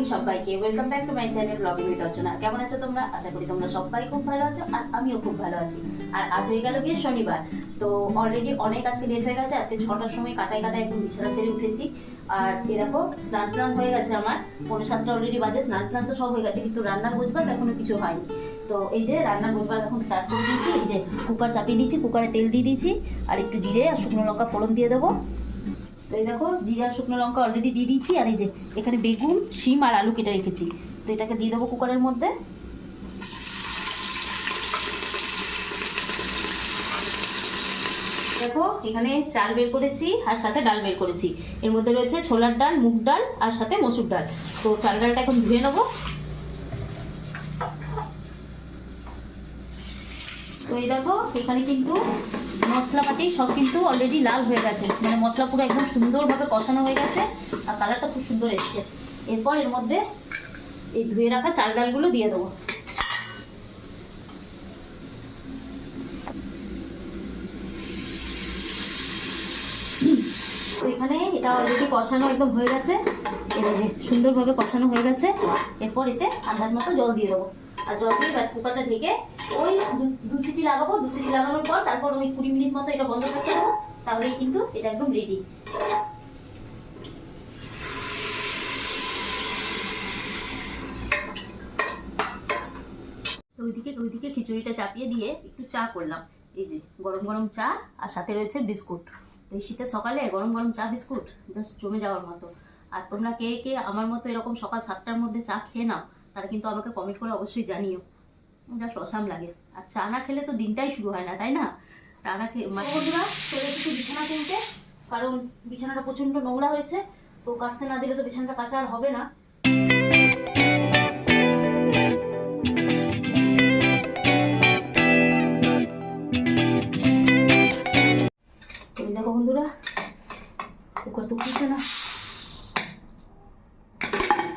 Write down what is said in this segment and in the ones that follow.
Morning সবাইকে। Welcome back to my channel blogging with Archana. কেমন আছো তোমরা? আশা করি তোমরা সবাই খুব ভালো আছো আর আমিও খুব ভালো আছি। আর আজ হয়ে গেল গিয়ে শনিবার। তো অলরেডি অনেক আজকে লেট হয়ে গেছে, আজকে ছটার সময় কাটায় কাটায় একদম বিছানা ছেড়ে উঠেছি। আর এ দেখো, স্নান টান হয়ে গেছে আমার। পনেরো সাতটা অলরেডি বাজে, স্নান টান তো সব হয়ে গেছে, কিন্তু রান্নার গোছবার এখনও কিছু হয়নি। তো এই যে রান্নার গোছবার এখন স্টার্ট করে দিয়েছি, এই যে কুকার চাপিয়ে দিয়েছি কুকারে তেল দিয়ে দিয়েছি, আর একটু জিরে আর শুকনো লঙ্কা ফোড়ন দিয়ে দেবো। এই দেখো জিরা, শুকনো লঙ্কা অলরেডি দিয়ে দিয়েছি, আর এই যে এখানে বেগুন, শিম আর আলু কেটে রেখেছি। তো এটাকে দিয়ে দেবো কুকারের মধ্যে। দেখো, এখানে চাল বের করেছি আর সাথে ডাল বের করেছি। এর মধ্যে রয়েছে ছোলার ডাল, মুগ ডাল আর সাথে মসুর ডাল। তো চাল ডালটা এখন ধুয়ে নেব। তো এই দেখো, এখানে কিন্তু মশলাপাতি সব কিন্তু অলরেডি লাল হয়ে গেছে। মানে মশলা পুরো একদম সুন্দরভাবে কষানো হয়ে গেছে আর কালারটা খুব সুন্দর এসছে। এরপর এর মধ্যে এই ধুয়ে রাখা চাল ডালগুলো দিয়ে দেবো। এখানে এটা অলরেডি কষানো একদম হয়ে গেছে। এবার যে সুন্দরভাবে কষানো হয়ে গেছে। এরপর এতে আন্দাজ মতো জল দিয়ে দেবো। আর জল দিয়ে ব্যাস কুকারটা ঢেকে ওই দু- সিটি লাগাবো, দু সিটি লাগানোর পর তারপর ওই কুড়ি মিনিট মতো এটা বন্ধ করতে দেবো তাহলেই কিন্তু এটা একদম রেডি ওইদিকে ওইদিকে খিচুড়িটা চাপিয়ে দিয়ে একটু চা করলাম। এই যে গরম গরম চা, আর সাথে রয়েছে বিস্কুট। তো এই শীতের সকালে গরম গরম চা, বিস্কুট জাস্ট জমে যাওয়ার মতো। আর তোমরা কে কে আমার মতো এরকম সকাল সাতটার মধ্যে চা খেয়ে নাও, তারা কিন্তু আমাকে কমেন্ট করে অবশ্যই জানিও। জাস্ট অসাম লাগে। আর চা না খেলে তো দিনটাই শুরু হয় না, তাই না? চা না খেয়ে মানে বন্ধুরা, চলে এসেছি বিছানা কিনতে, কারণ বিছানাটা প্রচণ্ড নোংরা হয়েছে, তো কাচতে না দিলে তো বিছানাটা কাঁচা আর হবে না। দেখো বন্ধুরা তো না।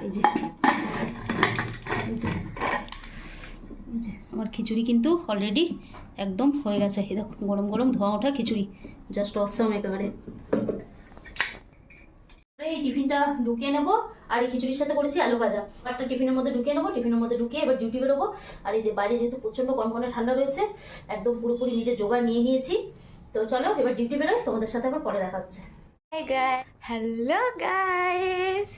এই যে। আমার খিচুড়ি কিন্তু অলরেডি একদম হয়ে গেছে এই দেখো গরম গরম ধোঁয়া ওঠা খিচুড়ি জাস্ট অসম একেবারে এই টিফিনটা ঢুকিয়ে নেবো আর এই খিচুড়ির সাথে করেছি আলু ভাজা একটা টিফিনের মধ্যে ঢুকিয়ে নেবো টিফিনের মধ্যে ঢুকিয়ে এবার ডিউটি বেরোবো আর এই যে বাইরে যেহেতু প্রচণ্ড কনকনে ঠান্ডা রয়েছে একদম পুরোপুরি নিজের জোগাড় নিয়ে নিয়েছি তো চলো এবার ডিউটি বেরোয় তোমাদের সাথে আবার পরে দেখা হচ্ছে हाय गाइस हेलो गाइस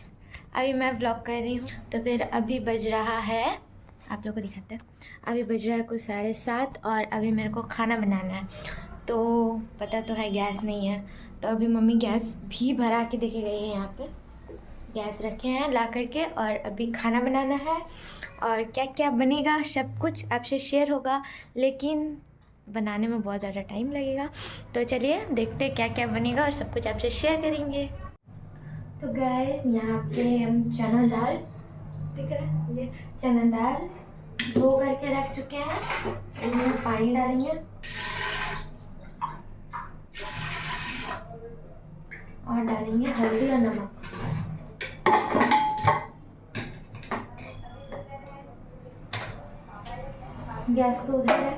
अभी मैं व्लॉग कर रही हूँ तो फिर अभी बज रहा है आप लोग को दिखाते हैं। अभी बज रहा है कुछ साढ़े सात और अभी मेरे को खाना बनाना है। तो पता तो है गैस नहीं है। तो अभी मम्मी गैस भी भरा के देके गई है यहाँ पे। गैस रखे हैं ला करके और अभी खाना बनाना है। और क्या क्या बनेगा, सब कुछ आपसे शेयर होगा, लेकिन बनाने में बहुत ज़्यादा टाइम लगेगा। तो चलिए देखते क्या क्या बनेगा और सब कुछ आपसे शेयर करेंगे। तो गैस यहाँ पे हम चना दाल दिख रहा है, ये चना दाल धो करके रख चुके हैं। इसमें पानी डालेंगे। और डालेंगे हल्दी और नमक। गैस तो उधर है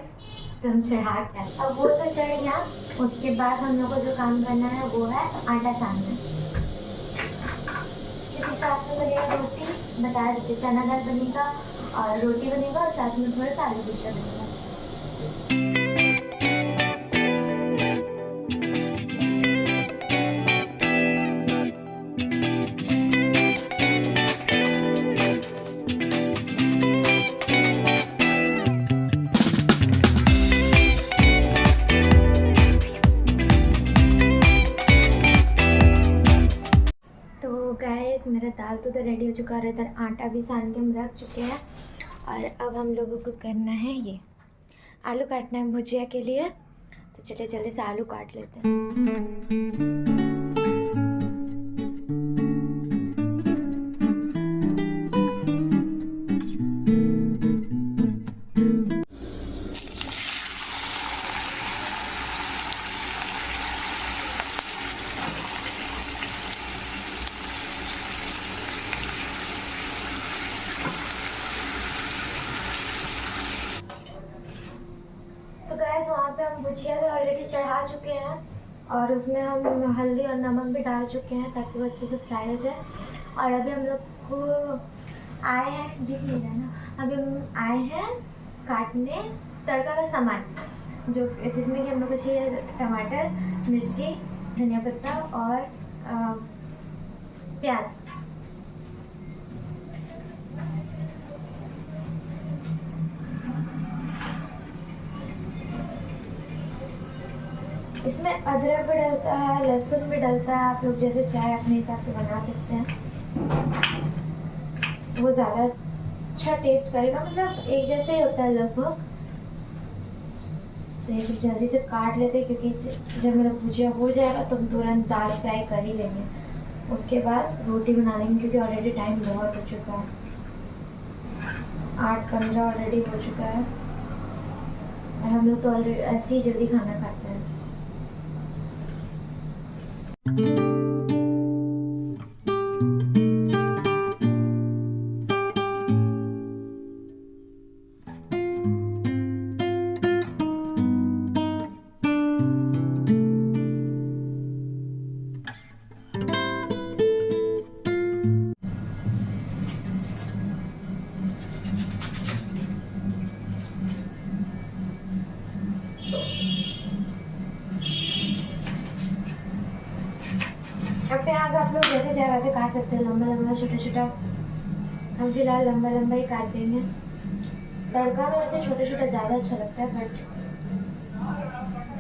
तो हम चढ़ा के अब वो तो चढ़ गया, उसके बाद हम लोग को जो काम करना है वो है आटा सानना। क्योंकि साथ में बनेगा रोटी बताया देते, चना दाल बनेगा और रोटी बनेगा और साथ में थोड़ा सा आलू भुजिया बनेगा। रेडी हो चुका है इधर आटा भी सान के हम रख चुके हैं। और अब हम लोगों को करना है ये आलू काटना है भुजिया के लिए। तो चलिए जल्दी से आलू काट लेते हैं। वहाँ पे हम भुजिया भी ऑलरेडी चढ़ा चुके हैं और उसमें हम हल्दी और नमक भी डाल चुके हैं ताकि वो अच्छे से फ्राई हो जाए। और अभी हम लोग को आए हैं दिख नहीं ना अभी हम आए हैं काटने तड़का का सामान जो जिसमें कि हम लोग को चाहिए टमाटर मिर्ची धनिया पत्ता और अ, प्याज। इसमें अदरक भी डलता है, लहसुन भी डलता है, आप लोग जैसे चाहे अपने हिसाब से बना सकते हैं। वो ज़्यादा अच्छा टेस्ट करेगा मतलब एक जैसे ही होता है लगभग। तो ये जल्दी से काट लेते क्योंकि जब मेरा भुजिया हो जाएगा तो हम तुरंत दाल फ्राई कर ही लेंगे। उसके बाद रोटी बना लेंगे, क्योंकि ऑलरेडी टाइम बहुत हो चुका है। आठ पंद्रह ऑलरेडी हो चुका है। हम लोग तो ऑलरेडी ऐसे ही जल्दी खाना खाते हैं। प्याज आप लोग जैसे चाहे वैसे काट सकते हैं, लंबा लंबा, छोटा छोटा। हम फ़िलहाल लंबा लंबा ही काट देंगे। तड़का में वैसे छोटा छोटा ज़्यादा अच्छा लगता है बट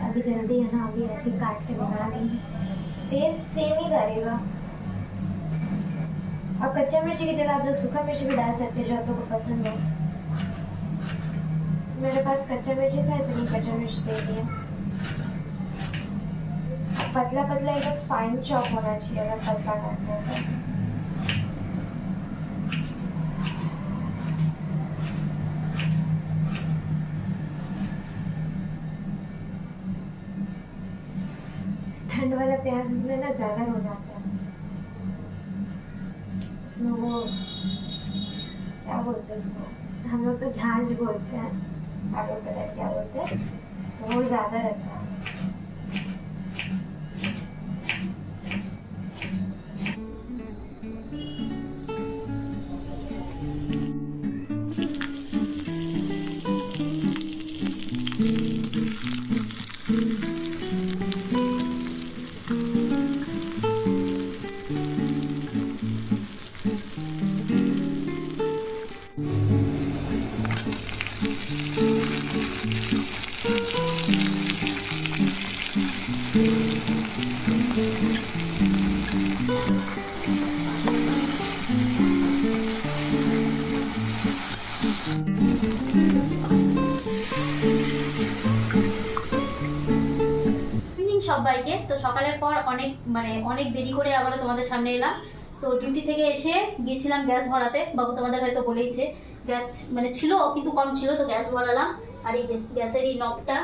अभी जल्दी है ना, अभी ऐसे काट के बना लेंगे। टेस्ट सेम ही करेगा। अब कच्चा मिर्ची की जगह आप लोग सूखा मिर्ची भी डाल सकते हैं जो आप लोग को पसंद हो। मेरे पास कच्चा मिर्ची था, इसलिए कच्चा मिर्च दे दिया। पतला पतला एकदम फाइन चॉप होना चाहिए अगर पतला काटना है तो ठंड वाला प्याज में ना ज़्यादा हो जाता है उसमें वो क्या बोलते हैं उसको? हम लोग तो झांझ बोलते हैं. आप लोग पता क्या बोलते हैं? तो वो ज़्यादा रहता है. সবাইকে। তো সকালের পর অনেক মানে অনেক দেরি করে আবারও তোমাদের সামনে এলাম। তো ডিউটি থেকে এসে গিয়েছিলাম গ্যাস ভরাতে। বাবু তোমাদের হয়তো বলেইছে গ্যাস মানে ছিল কিন্তু কম ছিল, তো গ্যাস ভরালাম। আর এই যে গ্যাসের এই নবটা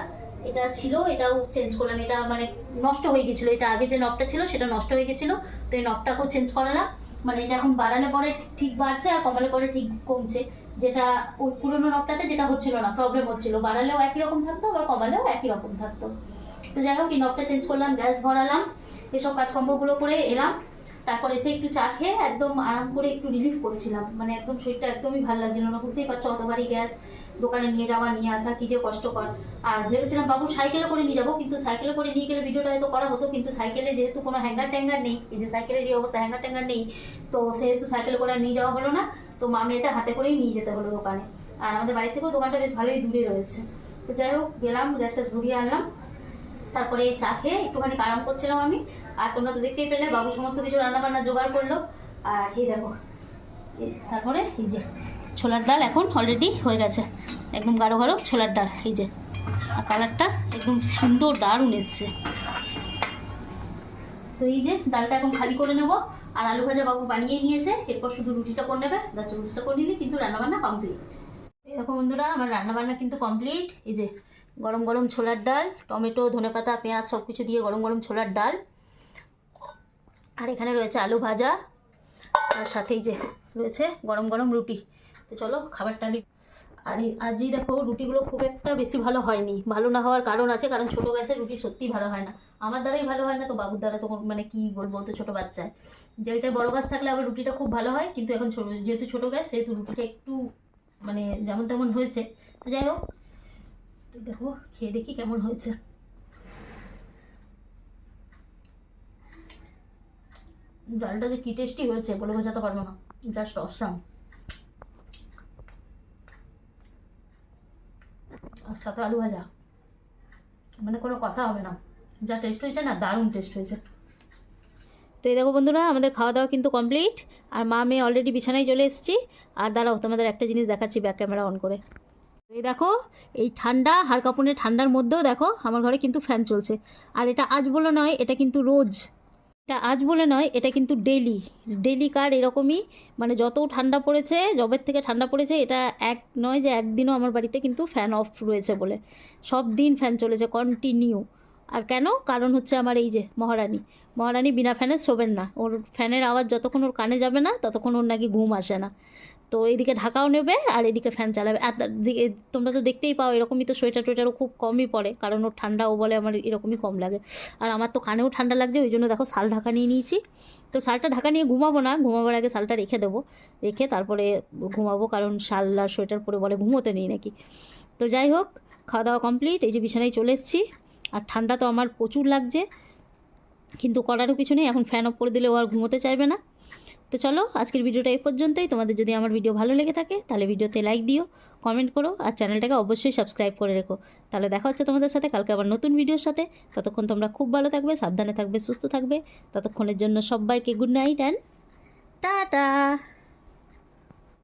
এটা ছিল, এটাও চেঞ্জ করলাম। এটা মানে নষ্ট হয়ে গেছিল। এটা আগে যে নবটা ছিল, সেটা নষ্ট হয়ে গেছিল। তো এই নবটাকেও চেঞ্জ করালাম। মানে এটা এখন বাড়ালে পরে ঠিক বাড়ছে আর কমালে পরে ঠিক কমছে। যেটা ওই পুরোনো নবটাতে যেটা হচ্ছিল না প্রবলেম হচ্ছিল। বাড়ালেও একই রকম থাকতো, আবার কমালেও একই রকম থাকতো। তো যাই হোক, এই নবটা চেঞ্জ করলাম গ্যাস ভরালাম, এসব কাজকর্মগুলো করে এলাম। তারপর এসে একটু চা খেয়ে একদম আরাম করে একটু রিলিফ করেছিলাম। মানে একদম শরীরটা একদমই ভালো লাগছিল না। বুঝতেই পারছ, অতবারই গ্যাস দোকানে নিয়ে যাওয়া, নিয়ে আসা, কি যে কষ্টকর। আর ভেবেছিলাম, বাবু সাইকেলে করে নিয়ে যাব। কিন্তু সাইকেলে করে নিয়ে গেলে ভিডিওটা হয়তো করা হতো। কিন্তু সাইকেলে যেহেতু কোনো হ্যাঙ্গার ট্যাঙ্গার নেই, এই যে সাইকেলের এই অবস্থা হ্যাঙ্গার ট্যাঙ্গার নেই, তো সেহেতু সাইকেলে করে নিয়ে যাওয়া হলো না। তো মা মেয়েতে হাতে করেই নিয়ে যেতে হলো দোকানে। আর আমাদের বাড়ি থেকেও দোকানটা বেশ ভালোই দূরে রয়েছে। তো যাই হোক, গেলাম গ্যাসটা ঘুরিয়ে আনলাম। তারপরে চা খেয়ে একটুখানি আরাম করছিলাম আমি। আর তোমরা তো দেখতেই পেলে, বাবু সমস্ত কিছু রান্না বান্না জোগাড় করল। আর এই দেখো তারপরে এই যে ছোলার ডাল এখন অলরেডি হয়ে গেছে। একদম গাঢ় গাঢ় ছোলার ডাল, এই যে। আর কালারটা একদম সুন্দর, দারুণ এসছে। তো এই যে ডালটা এখন খালি করে নেব। আর আলু ভাজা বাবু বানিয়ে নিয়েছে, এরপর শুধু রুটিটা করে নেবে, ব্যাস রুটিটা করে নিলে কিন্তু রান্নাবান্না কমপ্লিট এরকম বন্ধুরা, আমার রান্নাবান্না কিন্তু কমপ্লিট এই যে গরম গরম ছোলার ডাল, টমেটো ধনেপাতা পেঁয়াজ সব কিছু দিয়ে গরম গরম ছোলার ডাল। আর এখানে রয়েছে আলু ভাজা আর সাথেই যে রয়েছে গরম গরম রুটি। তো চলো খাবারটা আগে আর আজই দেখো, রুটিগুলো খুব একটা বেশি ভালো হয়নি। ভালো না হওয়ার কারণ আছে, কারণ ছোটো গ্যাসের রুটি সত্যিই ভালো হয় না। আমার দ্বারাই ভালো হয় না, তো বাবুর দ্বারা তো মানে কি বলব, তো ছোটো বাচ্চায় যেটা বড় গাছ থাকলে আবার রুটিটা খুব ভালো হয়, কিন্তু এখন ছোটো যেহেতু ছোটো গ্যাস, সেহেতু রুটিটা একটু মানে যেমন তেমন হয়েছে। তো যাই হোক দেখো, খেয়ে দেখি কেমন হয়েছে। ডালটা যে কি টেস্টি হয়েছে বলে বোঝাতে পারব না। জাস্ট অসাম আর সাথে আলু ভাজা। মানে কোনো কথা হবে না। যা টেস্ট হয়েছে না, দারুণ টেস্ট হয়েছে। তো এই দেখো বন্ধুরা, আমাদের খাওয়া দাওয়া কিন্তু কমপ্লিট আর মা, মেয়ে অলরেডি বিছানায় চলে এসেছি। আর দাঁড়াও, তোমাদের একটা জিনিস দেখাচ্ছি ব্যাক ক্যামেরা অন করে। এই দেখো, এই ঠান্ডা, হাড় কাঁপুনে ঠান্ডার মধ্যেও দেখো, আমার ঘরে কিন্তু ফ্যান চলছে। আর এটা আজ বলে নয়, এটা কিন্তু রোজ। এটা আজ বলে নয়, এটা কিন্তু ডেলি ডেলি কার এরকমই মানে যত ঠান্ডা পড়েছে জবের থেকে ঠান্ডা পড়েছে, এটা এক নয় যে একদিনও আমার বাড়িতে কিন্তু ফ্যান অফ রয়েছে বলে। সব দিন ফ্যান চলেছে কন্টিনিউ আর কেন? কারণ হচ্ছে আমার এই যে মহারানী। মহারানী বিনা ফ্যানে শোবেন না। ওর ফ্যানের আওয়াজ যতক্ষণ ওর কানে যাবে না, ততক্ষণ ওর নাকি ঘুম আসে না। তো এইদিকে ঢাকাও নেবে আর এদিকে ফ্যান চালাবে। আর দিকে, তোমরা তো দেখতেই পাও এরকমই তো সোয়েটার টোয়েটারও খুব কমই পড়ে, কারণ ওর ঠান্ডা ও বলে আমার এরকমই কম লাগে। আর আমার তো কানেও ঠান্ডা লাগছে, ওই জন্য দেখো শাল ঢাকা নিয়ে নিয়েছি। তো শালটা ঢাকা নিয়ে ঘুমাবো না, ঘুমাবার আগে শালটা রেখে দেবো। রেখে তারপরে ঘুমাবো, কারণ শাল আর সোয়েটার পরে বলে ঘুমোতে নেই নাকি। তো যাই হোক খাওয়া দাওয়া কমপ্লিট এই যে বিছানায় চলে এসেছি। আর ঠান্ডা তো আমার প্রচুর লাগছে, কিন্তু করারও কিছু নেই, এখন ফ্যান অফ করে দিলে ও আর ঘুমোতে চাইবে না। তো চলো, আজকের ভিডিওটা এই পর্যন্তই। তোমাদের যদি আমার ভিডিও ভালো লেগে থাকে, তাহলে ভিডিওতে লাইক দিও কমেন্ট করো, আর চ্যানেলটাকে অবশ্যই সাবস্ক্রাইব করে রেখো। তাহলে দেখা হচ্ছে তোমাদের সাথে কালকে আবার নতুন ভিডিওর সাথে। ততক্ষণ তোমরা খুব ভালো থাকবে, সাবধানে থাকবে, সুস্থ থাকবে। ততক্ষণের জন্য সবাইকে গুড নাইট অ্যান্ড টাটা